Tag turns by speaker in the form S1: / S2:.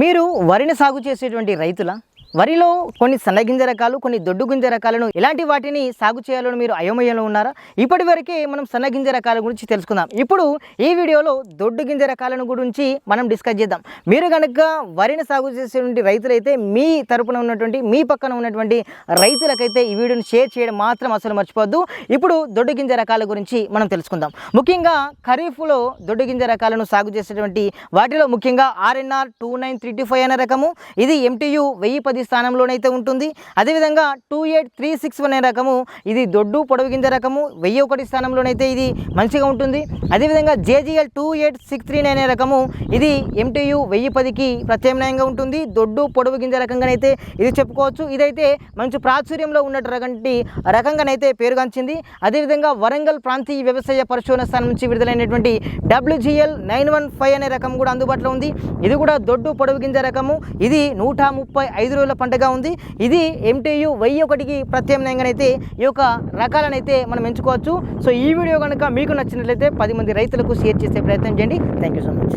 S1: మీరు వరిని సాగు చేసేటువంటి రైతుల? వరిలో కొన్ని సన్నగింజ రకాలు కొన్ని దొడ్డు గింజ రకాలను ఇలాంటి వాటిని సాగు చేయాలని మీరు అయోమయంలో ఉన్నారా? ఇప్పటి వరకే మనం సన్నగింజ రకాల గురించి తెలుసుకుందాం. ఇప్పుడు ఈ వీడియోలో దొడ్డు గింజ రకాలను గురించి మనం డిస్కస్ చేద్దాం. మీరు కనుక వరిని సాగు చేసేటువంటి రైతులైతే మీ తరపున ఉన్నటువంటి మీ పక్కన ఉన్నటువంటి రైతులకైతే ఈ వీడియోని షేర్ చేయడం మాత్రం అసలు మర్చిపోవద్దు. ఇప్పుడు దొడ్డు గింజ రకాల గురించి మనం తెలుసుకుందాం. ముఖ్యంగా ఖరీఫ్లో దొడ్డు గింజ రకాలను సాగు చేసేటువంటి వాటిలో ముఖ్యంగా RNR two nine three two five అనే రకము ఇది ఎంటీయు వెయ్యి పది స్థానంలోనైతే ఉంటుంది. అదేవిధంగా two eight three six one అనే రకము ఇది దొడ్డు పొడవు గింజ రకము వెయ్యి ఒకటి స్థానంలోనైతే ఇది మంచిగా ఉంటుంది. అదేవిధంగా JGL two eight six three nine అనే రకము ఇది ఎంటీయు వెయ్యి పదికి ప్రత్యామ్నాయంగా ఉంటుంది. దొడ్డు పొడవు గింజ రకంగానైతే ఇది చెప్పుకోవచ్చు. ఇదైతే మంచి ప్రాచుర్యంలో ఉన్నటువంటి రకంగానైతే పేరుగాంచింది. అదేవిధంగా వరంగల్ ప్రాంతీయ వ్యవసాయ పరిశోధన స్థానం నుంచి విడుదలైనటువంటి డబ్ల్యూజీఎల్ నైన్ వన్ ఫైవ్ అనే రకం కూడా అందుబాటులో ఉంది. ఇది కూడా దొడ్డు పొడవు గింజ రకము. ఇది నూట ముప్పై ఐదు రోజుల పంటగా ఉంది. ఇది ఎంటీయు వెయ్యి ఒకటికి ప్రత్యామ్నాయంగానైతే ఈ యొక్క రకాలనైతే మనం ఎంచుకోవచ్చు. సో ఈ వీడియో కనుక మీకు నచ్చినట్లయితే పది మంది రైతులకు షేర్ చేసే ప్రయత్నం చేయండి. Thank you so much